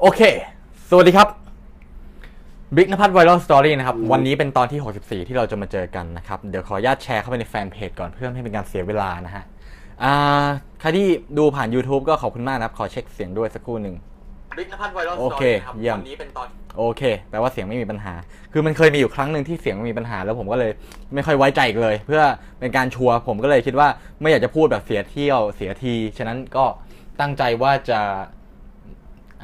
โอเค สวัสดีครับบิ๊กนภัทรไวรัลสตอรี่นะครับ วันนี้เป็นตอนที่ 64 ที่เราจะมาเจอกันนะครับ เดี๋ยวขออนุญาตแชร์เข้าไปในแฟนเพจก่อนเพื่อไม่ให้เป็นการเสียเวลานะฮะอ่าใครที่ดูผ่าน YouTube ก็ขอบคุณมากนะครับ ขอเช็คเสียงด้วยสักครู่หนึ่งบิ๊กนภัทรไวรัลโอสตอเครี่ครับเยี่ยมวันนี้เป็นตอน โอเค แปลว่าเสียงไม่มีปัญหา คือมันเคยมีอยู่ครั้งหนึ่งที่เสียงมันมีปัญหา แล้วผมก็เลยไม่ค่อยไว้ใจอีกเลย เพื่อเป็นการชัวร์ผมก็เลยคิดว่าไม่อยากจะพูดแบบเสียเที่ยวเสียที ฉะนั้นก็ตั้งใจว่าจะ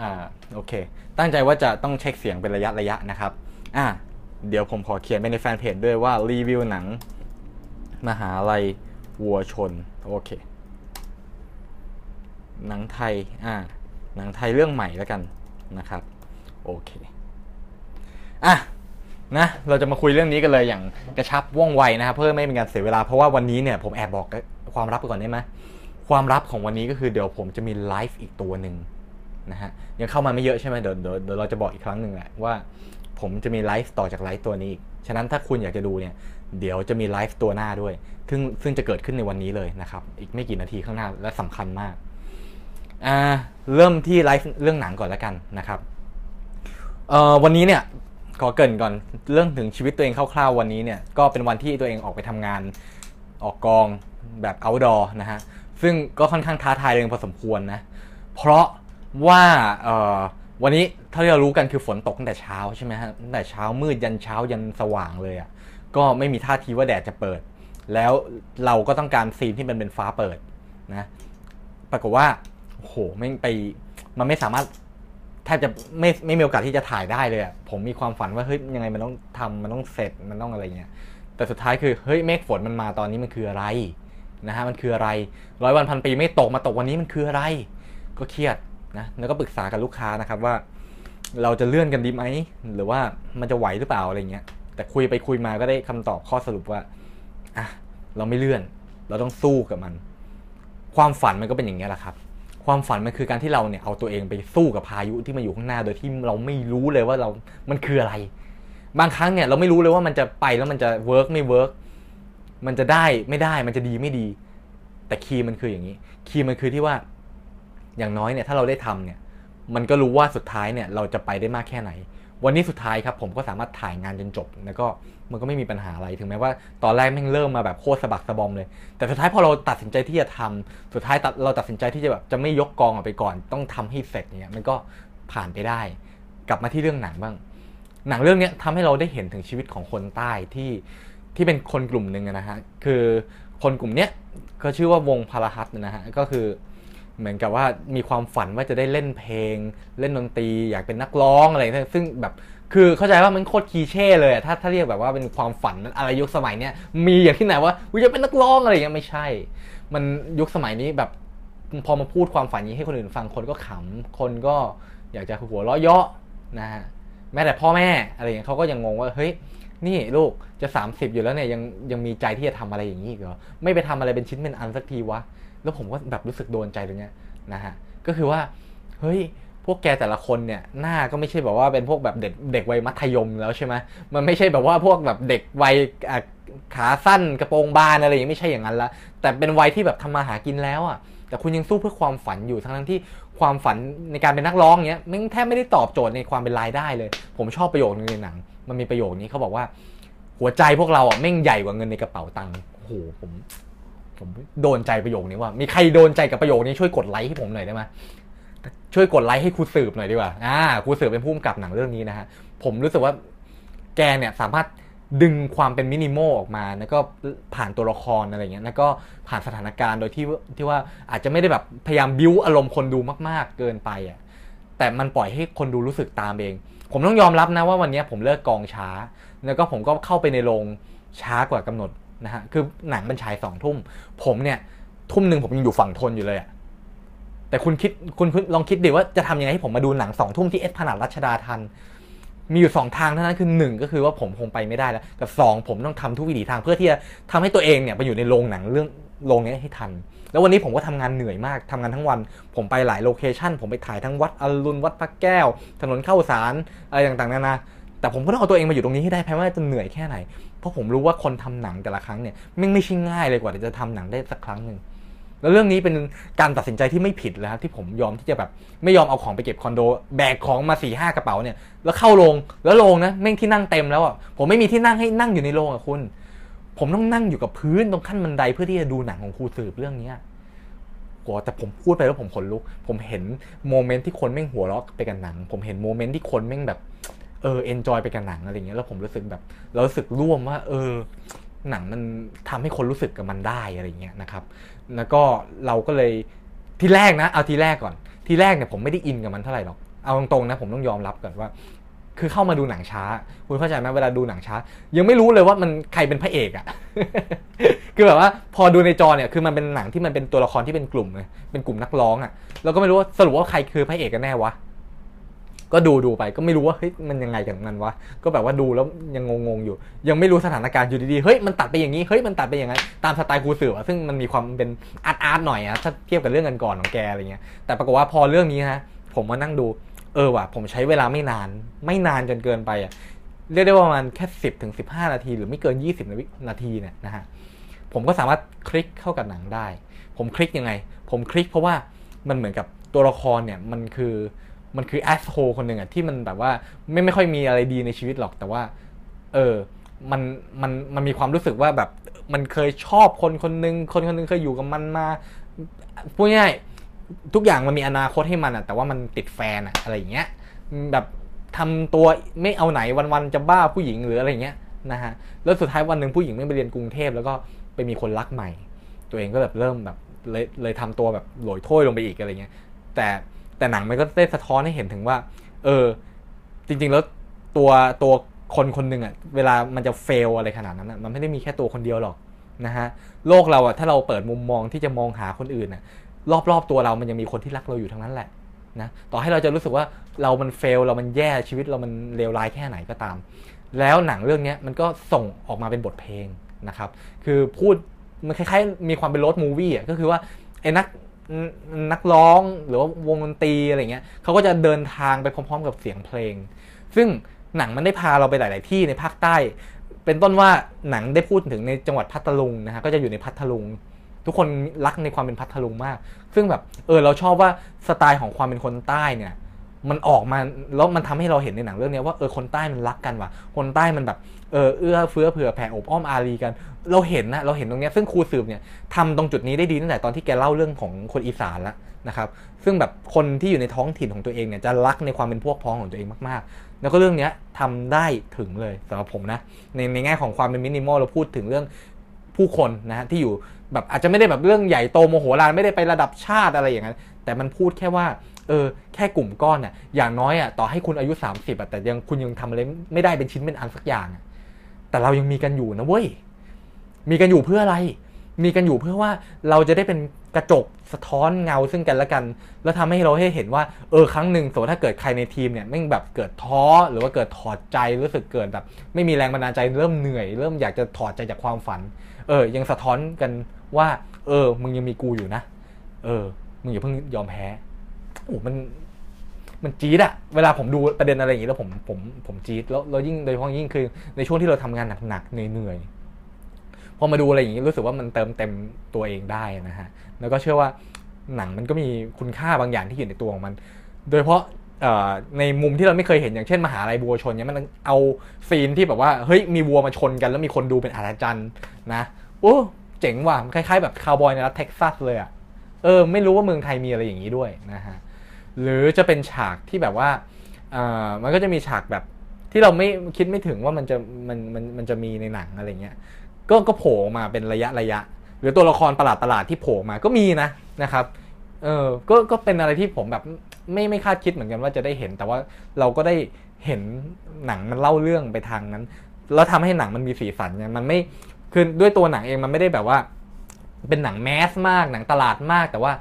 อ่าโอเค ตั้งใจว่าจะต้องเช็คเสียงเป็นระยะระยะนะครับอ่าเดี๋ยวผมขอเขียนไปในแฟนเพจด้วยว่ารีวิวหนัง มหาลัยวัวชน โอเค หนังไทยอ่าหนังไทยเรื่องใหม่แล้วกันนะครับ โอเคอะนะเราจะมาคุยเรื่องนี้กันเลยอย่างกระชับว่องไวนะครับ เพื่อไม่เป็นการเสียเวลาเพราะว่าวันนี้เนี่ยผมแอบบอกความลับไปก่อนได้ไหมความลับของวันนี้ก็คือเดี๋ยวผมจะมีไลฟ์อีกตัวหนึ่ง นะฮะยังเข้ามาไม่เยอะใช่ไหมเดี๋ยวเดี๋ยวเดี๋ยวเราจะบอกอีกครั้งหนึ่งแหละว่า ผมจะมีไลฟ์ต่อจากไลฟ์ตัวนี้อีกฉะนั้นถ้าคุณอยากจะดูเนี่ยเดี๋ยวจะมีไลฟ์ตัวหน้าด้วย ซึ่งซึ่งจะเกิดขึ้นในวันนี้เลยนะครับ อีกไม่กี่นาทีข้างหน้าและสำคัญมากอ่าเริ่มที่ไลฟ์เรื่องหนังก่อนแล้วกันนะครับเอ่อวันนี้เนี่ยขอเกินก่อนเรื่องถึงชีวิตตัวเองคร่าวๆวันนี้เนี่ยก็เป็นวันที่ตัวเองออกไปทำงานออกกองแบบ outdoor นะฮะซึ่งก็ค่อนข้างท้าทายเองพอสมควรนะเพราะ ว่าเออวันนี้เท่าที่เรารู้กันคือฝนตกตั้งแต่เช้าใช่ไหมฮะตั้งแต่เช้ามืดยันเช้ายันสว่างเลยอะ่ะก็ไม่มีท่าทีว่าแดดจะเปิด แล้วเราก็ต้องการซีนที่มันเป็นฟ้าเปิดนะปรากฏว่าโอ้โหไม่ไปมันไม่สามารถแทบจะไม่ไม่มีโอกาสที่จะถ่ายได้เลยอะผมมีความฝันว่าเฮ้ยยังไงมันต้องทำมันต้องเสร็จมันต้องอะไรเงี้ยแต่สุดท้ายคือเฮ้ยเมฆฝนมันมาตอนนี้มันคืออะไรนะฮะมันคืออะไรร้อยวันพันปีไม่ตกมาตกวันนี้มันคืออะไร ก็เครียด นะแล้วก็ปรึกษากับลูกค้านะครับว่า เราจะเลื่อนกันดีไหมหรือว่ามันจะไหวหรือเปล่าอะไรเงี้ยแต่คุยไปคุยมาก็ได้คำตอบข้อสรุปว่าอะเราไม่เลื่อน เราต้องสู้กับมัน ความฝันมันก็เป็นอย่างนี้ยแหละครับ ความฝันมันคือการที่เราเนี่ยเอาตัวเองไปสู้กับพายุที่มาอยู่ข้างหน้า โดยที่เราไม่รู้เลยว่าเรา มันคืออะไร บางครั้งเนี่ยเราไม่รู้เลยว่ามันจะไปแล้วมันจะเวิร์กไม่เวิร์กมันจะได้ไม่ได้ มันจะดีไม่ดี แต่คีย์มันคืออย่างนี้ คีย์มันคือที่ว่า อย่างน้อยเนี่ยถ้าเราได้ทำเนี่ยมันก็รู้ว่าสุดท้ายเนี่ยเราจะไปได้มากแค่ไหน วันนี้สุดท้ายครับผมก็สามารถถ่ายงานจนจบ แล้วก็มันก็ไม่มีปัญหาอะไรถึงแม้ว่าตอนแรกแม่งเริ่มมาแบบโคตรสะบักสะบอมเลย แต่สุดท้ายพอเราตัดสินใจที่จะทำสุดท้ายตัดเราตัดสินใจที่จะแบบจะไม่ยกกองออกไปก่อน ต้องทำให้เสร็จเนี่ยมันก็ผ่านไปได้ กลับมาที่เรื่องหนังบ้าง หนังเรื่องเนี้ยทำให้เราได้เห็นถึงชีวิตของคนใต้ที่ที่เป็นคนกลุ่มหนึ่งนะฮะคือคนกลุ่มเนี้ยก็ชื่อว่าวงพาราฮัตนะฮะก็คือ เหมือนกับว่ามีความฝันว่าจะได้เล่นเพลง เล่นดนตรีอยากเป็นนักร้องอะไรซึ่งซึ่งแบบคือเข้าใจว่ามันโคตรคีเช่เลยถ้าถ้าเรียกแบบว่าเป็นความฝันอะไรยุคสมัยเนี้ยมีอย่างที่ไหนว่ากูจะเป็นนักร้องอะไรอย่างเงี้ยไม่ใช่ มันยุคสมัยนี้แบบพอมาพูดความฝันนี้ให้คนอื่นฟังคนก็ขำคนก็อยากจะหัวเราะเยาะนะฮะแม้แต่พ่อแม่อะไรอย่างเงี้ยเขาก็ยังงงว่าเฮ้ย นี่ลูกจะ 30 อยู่แล้วเนี่ยยังยังมีใจที่จะทำอะไรอย่างนี้อีกเหรอไม่ไปทำอะไรเป็นชิ้นเป็นอันสักทีวะแล้วผมก็แบบรู้สึกโดนใจตรงเนี้ยนะฮะก็คือว่าเฮ้ยพวกแกแต่ละคนเนี่ยหน้าก็ไม่ใช่แบบว่าเป็นพวกแบบเด็กเด็กวัยมัธยมแล้วใช่ไหมมันไม่ใช่แบบว่าพวกแบบเด็กวัยขาสั้นกระโปรงบานอะไรอย่างนี้ไม่ใช่อย่างนั้นละแต่เป็นวัยที่แบบทำมาหากินแล้วอะแต่คุณยังสู้เพื่อความฝันอยู่ทั้งทั้งที่ความฝันในการเป็นนักร้องเนี้ยมันแทบไม่ได้ตอบโจทย์ในความเป็นรายได้เลย ผมชอบประโยคนึงในหนัง มันมีประโยคนี้เขาบอกว่า หัวใจพวกเราอะแม่งใหญ่กว่าเงินในกระเป๋าตังค์โอ้โหผมผมโดนใจประโยคนี้ว่า มีใครโดนใจกับประโยคนี้ช่วยกดไลค์ให้ผมหน่อยได้ไหมช่วยกดไลค์ให้ครูสืบหน่อยดีกว่าอ่าครูสืบเป็นผู้กำกับหนังเรื่องนี้นะฮะผมรู้สึกว่าแกเนี่ยสามารถดึงความเป็นมินิมอลออกมา แล้วก็ผ่านตัวละครอะไรเงี้ย แล้วก็ผ่านสถานการณ์โดยที่ที่ว่าอาจจะไม่ได้แบบพยายามบิ้วอารมณ์คนดูมาก ๆ เกินไปอะ แต่มันปล่อยให้คนดูรู้สึกตามเอง ผมต้องยอมรับนะว่าวันนี้ผมเลิกกองช้า แล้วก็ผมก็เข้าไปในโรงช้ากว่ากำหนดนะฮะคือหนังมันฉายสองทุ่ม ผมเนี่ยทุ่มหนึ่งผมยังอยู่ฝั่งทนอยู่เลยอะแต่คุณคิดคุณคุณลองคิดดิว่าจะทำยังไงให้ผมมาดูหนังสองทุ่มที่เอสพนาดรัชดาทัน มีอยู่สองทางเท่านั้นคือหนึ่งก็คือว่าผมคงไปไม่ได้แล้วกับสองผมต้องทำทุกวิถีทางเพื่อที่จะทำให้ตัวเองเนี่ยไปอยู่ในโรงหนังเรื่อง โรงนี้ให้ทัน แล้ววันนี้ผมก็ทำงานเหนื่อยมากทำงานทั้งวัน ผมไปหลายโลเคชันผมไปถ่ายทั้งวัดอรุณวัดพระแก้ว ถนนเข้าสารอะไรต่างๆนานาแต่ผมก็ต้องเอาตัวเองมาอยู่ตรงนี้ให้ได้แม้ว่าจะเหนื่อยแค่ไหน เพราะผมรู้ว่าคนทำหนังแต่ละครั้งเนี่ยไม่ไม่ใช่ง่ายเลยกว่าจะทำหนังได้สักครั้งหนึ่งแล้วเรื่องนี้เป็นการตัดสินใจที่ไม่ผิดแล้วที่ผมยอมที่จะแบบไม่ยอมเอาของไปเก็บคอนโด แบกของมาสี่ห้ากระเป๋าเนี่ยแล้วเข้าโรงแล้วโรงนะแม่งที่นั่งเต็มแล้วอะผมไม่มีที่นั่งให้นั่งอยู่ในโรงอะคุณ ผมต้องนั่งอยู่กับพื้นตรงขั้นบันไดเพื่อที่จะดูหนังของครูสืบเรื่องเนี้ยโหแต่ผมพูดไปแล้วผมขนลุก ผมเห็นโมเมนต์ที่คนแม่งหัวเราะไปกับหนัง ผมเห็นโมเมนต์ที่คนแม่งแบบ เออเอนจอยไปกับหนังอะไรเงี้ยแล้วผมรู้สึกแบบเรารู้สึกร่วมว่า เออ หนังมันทำให้คนรู้สึกกับมันได้อะไรเงี้ยนะครับ แล้วก็เราก็เลยทีแรกนะ เอาทีแรกก่อน ทีแรกเนี่ยผมไม่ได้อินกับมันเท่าไหร่หรอกเอาตรงๆนะผมต้องยอมรับก่อนว่า คือเข้ามาดูหนังช้า คุณเข้าใจไหมเวลาดูหนังช้า ยังไม่รู้เลยว่ามันใครเป็นพระเอกอะคือแบบว่าพอดูในจอเนี่ยคือมันเป็นหนังที่มันเป็นตัวละครที่เป็นกลุ่มเลยเป็นกลุ่มนักร้องอะเราก็ไม่รู้ว่าสรุปว่าใครคือพระเอกกันแน่วะก็ดูดูไปก็ไม่รู้ว่าเฮ้ยมันยังไงกันมันวะก็แบบว่าดูแล้วยังงงๆอยู่ ยังไม่รู้สถานการณ์อยู่ดีๆเฮ้ยมันตัดไปอย่างนี้เฮ้ยมันตัดไปอย่างนั้นตามสไตล์ครูสืออซึ่งมันมีความเป็นอาร์ตอาร์ตหน่อยอะถ้าเทียบกับเรื่องกันก่อนของแกอะไรเงี้ยแต่ปรากฏว่าพอเรื่องนี้ฮะผมมานั่งดู เออว่ะผมใช้เวลาไม่นาน ไม่นานจนเกินไปอะเรียกได้ว่ามาณแค่สิบถึงสิบห้านาที หรือไม่เกินยี่สิบนาทีเนี่ยนะฮะผมก็สามารถคลิกเข้ากับหนังได้ ผมคลิกยังไง ผมคลิกเพราะว่ามันเหมือนกับตัวละครเนี่ยมันคือมันคือแอสโฮคนหนึ่งอะที่มันแบบว่าไม่ไม่ค่อยมีอะไรดีในชีวิตหรอกแต่ว่า เออมันมันมันมีความรู้สึกว่าแบบมันเคยชอบคนคนหนึ่งคนคนหนึงเคยอยู่กับมันมาพูดง่าย ทุกอย่างมันมีอนาคตให้มันอะแต่ว่ามันติดแฟนอะอะไรอย่างเงี้ยแบบทำตัวไม่เอาไหนวันๆจะบ้าผู้หญิงหรืออะไรอย่างเงี้ยนะฮะแล้วสุดท้ายวันหนึ่งผู้หญิงไม่ไปเรียนกรุงเทพแล้วก็ไปมีคนรักใหม่ ตัวเองก็แบบเริ่มแบบเลยเลยทำตัวแบบหลอยถ้วยลงไปอีกอะไรเงี้ยแต่แต่หนังมันก็ได้สะท้อนให้เห็นถึงว่า เออ จริง ๆ แล้วตัวตัวคนคนหนึ่งอะเวลามันจะเฟลอะไรขนาดนั้นอะมันไม่ได้มีแค่ตัวคนเดียวหรอกนะฮะโลกเราอะถ้าเราเปิดมุมมองที่จะมองหาคนอื่นอะ รอบๆตัวเรามันยังมีคนที่รักเราอยู่ทั้งนั้นแหละนะต่อให้เราจะรู้สึกว่าเรามันเฟลเรามันแย่ชีวิตเรามันเลวร้ายแค่ไหนก็ตาม แล้วหนังเรื่องนี้มันก็ส่งออกมาเป็นบทเพลงนะครับ คือพูดมันคล้ายๆมีความเป็นรถมูวี่อะก็คือว่าไอ้นักนักร้องหรือว่าวงดนตรีอะไรเงี้ยเขาก็จะเดินทางไปพร้อมๆ กับเสียงเพลง ซึ่งหนังมันได้พาเราไปหลาย ๆ ที่ในภาคใต้ เป็นต้นว่าหนังได้พูดถึงในจังหวัดพัทลุงนะฮะก็จะอยู่ในพัทลุง ทุกคนรักในความเป็นพัทลุงมาก ซึ่งแบบเออเราชอบว่าสไตล์ของความเป็นคนใต้เนี่ย มันออกมาแล้วมันทำให้เราเห็นในหนังเรื่องนี้ว่าเออคนใต้มันรักกันว่ะ คนใต้มันแบบเออเอื้อเฟื้อเผื่อแผ่อบอ้อมอารีกัน เราเห็นนะเราเห็นตรงนี้ซึ่งครูสืบเนี่ยทำตรงจุดนี้ได้ดีตั้งแต่ตอนที่แกเล่าเรื่องของคนอีสานล้วนะครับ ซึ่งแบบคนที่อยู่ในท้องถิ่นของตัวเองเนี่ยจะรักในความเป็นพวกพ้องของตัวเองมากๆ แล้วก็เรื่องนี้ทำได้ถึงเลยสำหรับผมนะในในแง่ของความเป็นมินิมอลเราพูดถึงเรื่อง ผู้คนนะฮะที่อยู่แบบอาจจะไม่ได้แบบเรื่องใหญ่โตโมโหลานไม่ได้ไประดับชาติอะไรอย่างนั้น แต่มันพูดแค่ว่าเออแค่กลุ่มก้อนเนี่ยอย่างน้อยอะต่อให้คุณอายุ 30อะแต่ยังคุณยังทำอะไรไม่ได้เป็นชิ้นเป็นอันสักอย่าง แต่เรายังมีกันอยู่นะเว้ยมีกันอยู่เพื่ออะไร มีกันอยู่เพื่อว่าเราจะได้เป็นกระจกสะท้อนเงาซึ่งกันและกัน แล้วทำให้เราให้เห็นว่าเออครั้งหนึ่งสมมติถ้าเกิดใครในทีมเนี่ยไม่แบบเกิดท้อหรือว่าเกิดถอดใจรู้สึกเกิดแบบ ไม่มีแรงบันดาลใจเริ่มเหนื่อย เริ่มอยากจะถอดใจจากความฝัน เออ ยังสะท้อนกันว่า เออ มึงยังมีกูอยู่นะ เออ มึงอย่าเพิ่งยอมแพ้โอ้มันมันจี๊ดอะเวลาผมดูประเด็นอะไรอย่างนี้แล้วผมผมผมจี๊ดแล้วแล้วยิ่งโดยเฉพาะยิ่งคือในช่วงที่เราทำงานหนักๆเหนื่อยๆ พอมาดูอะไรอย่างนี้รู้สึกว่ามันเติมเต็มตัวเองได้นะฮะแล้วก็เชื่อว่าหนังมันก็มีคุณค่าบางอย่างที่อยู่ในตัวของมัน โดยเฉพาะในมุมที่เราไม่เคยเห็นอย่างเช่นมหาลัยบัวชนเนี่ยมันเอาซีนที่แบบว่าเฮ้ยมีวัวมาชนกันแล้วมีคนดูเป็นอาจารย์นะโอ้เจ๋งว่ะคล้ายๆ แบบคาวบอยในรัฐเท็กซัสเลยอะ่ะเออไม่รู้ว่าเมืองไทยมีอะไรอย่างนี้ด้วยนะฮะหรือจะเป็นฉากที่แบบว่าอ่ามันก็จะมีฉากแบบที่เราไม่คิดไม่ถึงว่ามันจะมันมันมันจะมีในหนังอะไรเงี้ย ก็ก็โผล่มาเป็นระยะระยะ หรือตัวละครประหลาดประหลาดที่โผล่มาก็มีนะนะครับเออก็ก็เป็นอะไรที่ผมแบบไม่ไม่คาดคิดเหมือนกันว่าจะได้เห็น แต่ว่าเราก็ได้เห็นหนังมันเล่าเรื่องไปทางนั้น แล้วทำให้หนังมันมีสีสันไงมันไม่คือด้วยตัวหนังเองมันไม่ได้แบบว่า เป็นหนังแมสมากหนังตลาดมาก แต่ว่า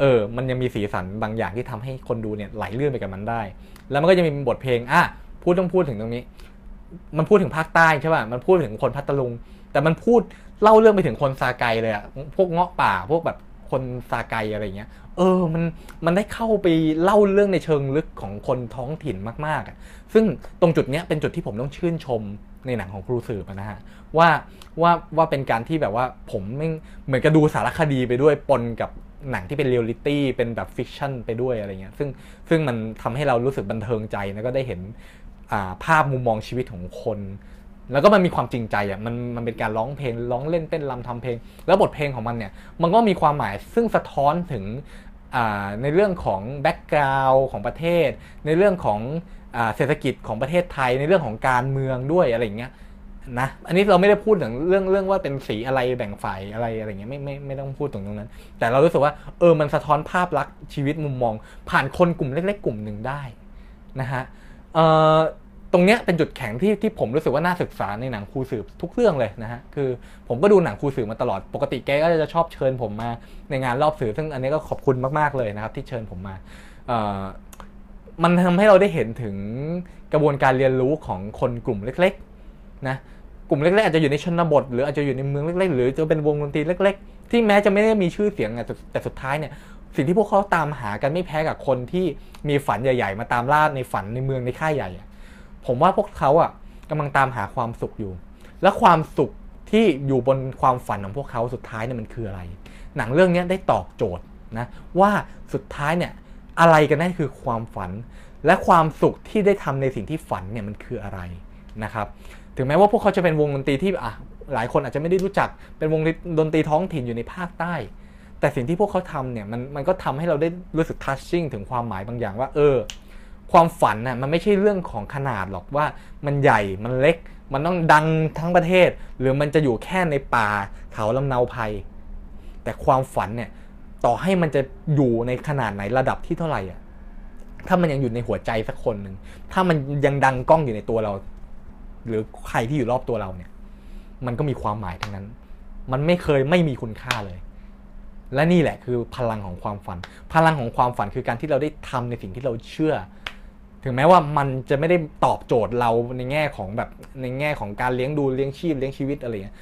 เออ มันยังมีสีสันบางอย่างที่ทำให้คนดูเนี่ยไหลเลื่อนไปกับมันได้ แล้วมันก็จะมีบทเพลงอะพูดต้องพูดถึงตรงนี้ มันพูดถึงภาคใต้ใช่ป่ะมันพูดถึงคนพัทลุง แต่มันพูดเล่าเรื่องไปถึงคนซาไกเลยอะพวกเงาะป่าพวกแบบคนซาไกอะไรเงี้ย เออมันมันได้เข้าไปเล่าเรื่องในเชิงลึกของคนท้องถิ่นมากๆอะซึ่งตรงจุดเนี้ยเป็นจุดที่ผมต้องชื่นชมในหนังของครูสืบนะฮะว่าว่าว่าเป็นการที่แบบว่าผมไม่เหมือนกับดูสารคดีไปด้วยปนกับหนังที่เป็นเรียลลิตี้เป็นแบบฟิกชันไปด้วยอะไรเงี้ยซึ่งซึ่งมันทำให้เรารู้สึกบันเทิงใจแล้วก็ได้เห็นภาพมุมมองชีวิตของคน แล้วก็มันมีความจริงใจอะมันมันเป็นการร้องเพลงร้องเล่นเต้นรำทำเพลง แล้วบทเพลงของมันเนี่ยมันก็มีความหมายซึ่งสะท้อนถึงในเรื่องของแบ็กกราวน์ของประเทศ ในเรื่องของเศรษฐกิจของประเทศไทย ในเรื่องของการเมืองด้วยอะไรอย่างเงี้ยนะอันนี้เราไม่ได้พูดถึงเรื่องเรื่องว่าเป็นสีอะไรแบ่งฝ่ายอะไรอะไรเงี้ยไม่ไม่ไม่ต้องพูดตรงนั้น แต่เรารู้สึกว่าเออมันสะท้อนภาพลักษณ์ชีวิตมุมมอง ผ่านคนกลุ่มเล็ก ๆ กลุ่มหนึ่งได้นะฮะ ตรงเนี้ยเป็นจุดแข็งที่ที่ผมรู้สึกว่าน่าศึกษาในหนังครูสืบทุกเรื่องเลยนะฮะคือผมก็ดูหนังครูสืบมาตลอดปกติแกก็จะชอบเชิญผมมาในงานรอบสื่อซึ่งอันนี้ก็ขอบคุณมากๆเลยนะครับ ที่เชิญผมมามันทำให้เราได้เห็นถึงกระบวนการเรียนรู้ของคนกลุ่มเล็กๆนะกลุ่มเล็กๆอาจจะอยู่ในชนบท หรืออาจจะอยู่ในเมืองเล็กๆ หรือจะเป็นวงดนตรีเล็ก ๆ ที่แม้จะไม่ได้มีชื่อเสียงแต่สุดท้ายเนี่ยสิ่งที่พวกเขาตามหากันไม่แพ้กับคนที่มีฝันใหญ่ ๆ มาตามล่าในฝันในเมืองในค่ายใหญ่ ผมว่าพวกเขาอะกำลังตามหาความสุขอยู่ และความสุขที่อยู่บนความฝันของพวกเขาสุดท้ายเนี่ยมันคืออะไร หนังเรื่องนี้ได้ตอบโจทย์นะว่าสุดท้ายเนี่ยอะไรกันแน่คือความฝัน และความสุขที่ได้ทำในสิ่งที่ฝันเนี่ยมันคืออะไรนะครับถึงแม้ว่าพวกเขาจะเป็นวงดนตรีที่อะหลายคนอาจจะไม่ได้รู้จักเป็นวงดนตรีท้องถิ่นอยู่ในภาคใต้ แต่สิ่งที่พวกเขาทำเนี่ยมันมันก็ทำให้เราได้รู้สึกทัชชิ่งถึงความหมายบางอย่างว่า เออ ความฝันน่ะมันไม่ใช่เรื่องของขนาดหรอกว่ามันใหญ่มันเล็ก มันต้องดังทั้งประเทศ หรือมันจะอยู่แค่ในป่าเขาลำเนาภัย แต่ความฝันเนี่ยต่อให้มันจะอยู่ในขนาดไหนระดับที่เท่าไหร่อะถ้ามันยังอยู่ในหัวใจสักคนหนึ่งถ้ามันยังดังกล้องอยู่ในตัวเรา หรือใครที่อยู่รอบตัวเราเนี่ย มันก็มีความหมายทั้งนั้น มันไม่เคยไม่มีคุณค่าเลย และนี่แหละคือพลังของความฝัน พลังของความฝันคือการที่เราได้ทำในสิ่งที่เราเชื่อ ถึงแม้ว่ามันจะไม่ได้ตอบโจทย์เราในแง่ของแบบในแง่ของการเลี้ยงดูเลี้ยงชีพเลี้ยงชีวิตอะไรเงี้ย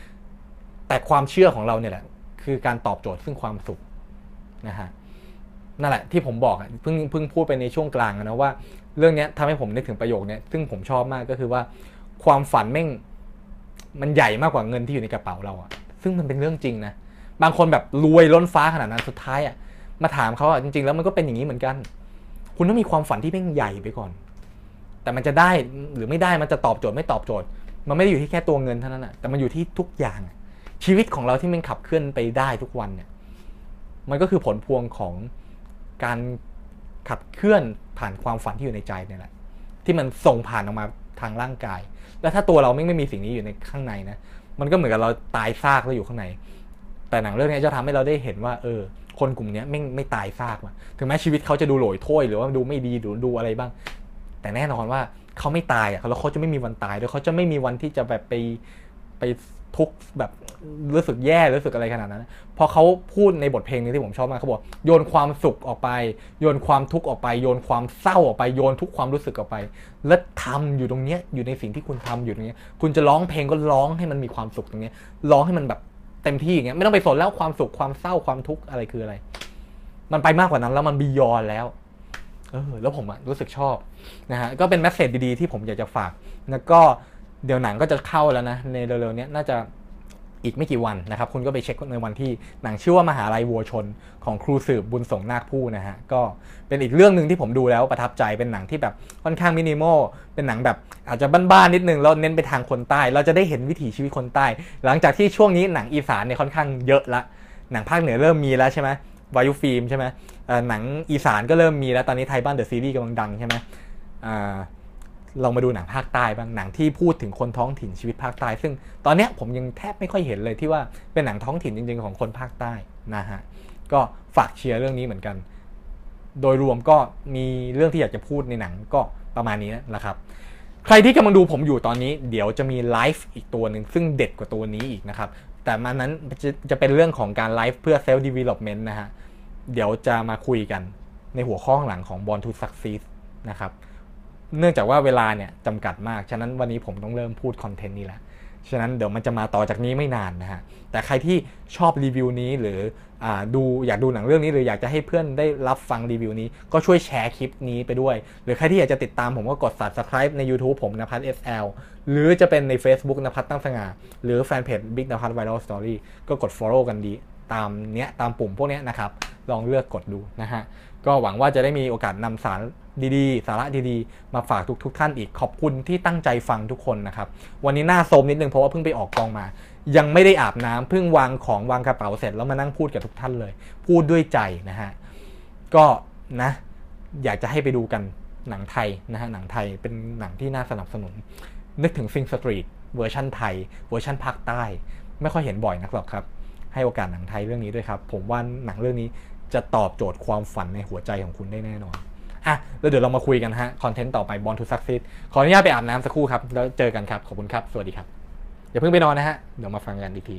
แต่ความเชื่อของเราเนี่ยแหละ คือการตอบโจทย์ซึ่งความสุขนะฮะนั่นแหละที่ผมบอกเพิ่งเพิ่งพูดไปในช่วงกลางนะว่า เรื่องนี้ทำให้ผมนึกถึงประโยคนี้ซึ่งผมชอบมากก็คือว่าความฝันแม่งมันใหญ่มากกว่าเงินที่อยู่ในกระเป๋าเราอะซึ่งมันเป็นเรื่องจริงนะบางคนแบบรวยล้นฟ้าขนาดนั้นสุดท้ายอะมาถามเขาอะจริง ๆ แล้วมันก็เป็นอย่างนี้เหมือนกัน คุณต้องมีความฝันที่เพ่งใหญ่ไปก่อน แต่มันจะได้หรือไม่ได้มันจะตอบโจทย์ไม่ตอบโจทย์ มันไม่ได้อยู่ที่แค่ตัวเงินเท่านั้นนะแต่มันอยู่ที่ทุกอย่าง ชีวิตของเราที่มันขับเคลื่อนไปได้ทุกวันเนี่ย มันก็คือผลพวงของการขับเคลื่อนผ่านความฝันที่อยู่ในใจเนี่ยแหละที่มันส่งผ่านออกมาทางร่างกาย แล้วถ้าตัวเราไม่ไม่มีสิ่งนี้อยู่ในข้างในนะ มันก็เหมือนกับเราตายซากแล้วอยู่ข้างใน แต่หนังเรื่องนี้จะทำให้เราได้เห็นว่า เออ คนกลุ่มนี้ไม่ไม่ตายซากมาถึงแม้ชีวิตเขาจะดูโหลยถ้วยหรือว่าดูไม่ดีดูดูอะไรบ้าง แต่แน่นอนว่าเขาไม่ตายอะแล้วเขาจะไม่มีวันตายด้วยเขาจะไม่มีวันที่จะแบบไปไปทุกแบบรู้สึกแย่รู้สึกอะไรขนาดนั้น พอเขาพูดในบทเพลงนี้ที่ผมชอบมากเขาบอกโยนความสุขออกไป โยนความทุกข์ออกไป โยนความเศร้าออกไปโยนทุกความรู้สึกออกไป แล้วทำอยู่ตรงเนี้ยอยู่ในสิ่งที่คุณทำอยู่ตรงเนี้ยคุณจะร้องเพลงก็ร้องให้มันมีความสุขตรงเนี้ยร้องให้มันแบบ เต็มที่อย่างเงี้ยไม่ต้องไปสนแล้วความสุขความเศร้าความทุกข์อะไรคืออะไร มันไปมากกว่านั้นแล้วมันบียอนแล้วเออแล้วผมรู้สึกชอบนะฮะก็เป็นแมสเซจดีๆที่ผมอยากจะฝาก แล้วก็เดี๋ยวหนังก็จะเข้าแล้วนะในเร็วๆนี้น่าจะ อีกไม่กี่วันนะครับ คุณก็ไปเช็คในวันที่หนังชื่อว่ามหาลัยวัวชนของครูสืบบุญส่งนาคผู้นะฮะก็เป็นอีกเรื่องหนึ่งที่ผมดูแล้วประทับใจเป็นหนังที่แบบค่อนข้างมินิมอลเป็นหนังแบบอาจจะบ้านๆนิดนึงแล้วเน้นไปทางคนใต้ เราจะได้เห็นวิถีชีวิตคนใต้ หลังจากที่ช่วงนี้หนังอีสานเนี่ยค่อนข้างเยอะละหนังภาคเหนือเริ่มมีแล้วใช่ไหมวายุฟิล์มใช่ไหมหนังอีสานก็เริ่มมีแล้วตอนนี้ไทยบ้านเดอะซีรีส์กำลังดังใช่ไหม ลองมาดูหนังภาคใต้บ้างหนังที่พูดถึงคนท้องถิ่นชีวิตภาคใต้ ซึ่งตอนนี้ผมยังแทบไม่ค่อยเห็นเลยที่ว่าเป็นหนังท้องถิ่นจริง ๆ ของคนภาคใต้นะฮะก็ฝากเชียร์เรื่องนี้เหมือนกัน โดยรวมก็มีเรื่องที่อยากจะพูดในหนังก็ประมาณนี้นะครับ ใครที่กำลังดูผมอยู่ตอนนี้ เดี๋ยวจะมีไลฟ์อีกตัวหนึ่งซึ่งเด็ดกว่าตัวนี้อีกนะครับ แต่มันนั้นจะจะเป็นเรื่องของการไลฟ์เพื่อเซลล์ดีเวล็อปเมนต์นะฮะเดี๋ยวจะมาคุยกันในหัวข้อข้างหลังของ Born to Succeed นะครับ เนื่องจากว่าเวลาเนี่ยจำกัดมาก ฉะนั้นวันนี้ผมต้องเริ่มพูดคอนเทนต์นี้แล้ว ฉะนั้นเดี๋ยวมันจะมาต่อจากนี้ไม่นานนะฮะ แต่ใครที่ชอบรีวิวนี้หรืออดูอยากดูหนังเรื่องนี้หรืออยากจะให้เพื่อนได้รับฟังรีวิวนี้ ก็ช่วยแชร์คลิปนี้ไปด้วย หรือใครที่อยากจะติดตามผมก็กด subscribe ใน YouTube ผมนภัทร SL หรือจะเป็นใน Facebook นภัทรตั้งสง่าหรือแฟนเพจ Big นภัทร Viral Story ก็กด follow กันดี ตามเนี้ยตามปุ่มพวกเนี้ยนะครับ ลองเลือกกดดูนะฮะ ก็หวังว่าจะได้มีโอกาสนำสารดีๆ สาระดีๆ มาฝากทุกทุกๆท่านอีกขอบคุณที่ตั้งใจฟังทุกคนนะครับ วันนี้หน้าโซมนิดนึงเพราะว่าเพิ่งไปออกกองมา ยังไม่ได้อาบน้ำเพิ่งวางของวางกระเป๋าเสร็จแล้วมานั่งพูดกับทุกท่านเลย พูดด้วยใจนะฮะก็นะ อยากจะให้ไปดูกันหนังไทยนะฮะหนังไทยเป็นหนังที่น่าสนับสนุน นึกถึงซิงสตรีทเวอร์ชันไทย เวอร์ชันภาคใต้ ไม่ค่อยเห็นบ่อยนักหรอกครับ ให้โอกาสหนังไทยเรื่องนี้ด้วยครับ ผมว่าหนังเรื่องนี้ จะตอบโจทย์ความฝันในหัวใจของคุณได้แน่นอนอะแล้วเดี๋ยวเรามาคุยกันฮะ คอนเทนต์ต่อไปบอลทูซักซิสขออนุญาตไปอาบน้ำสักครู่ครับ แล้วเจอกันครับ ขอบคุณครับ สวัสดีครับ อย่าเพิ่งไปนอนนะฮะ เดี๋ยวมาฟังกันอีกที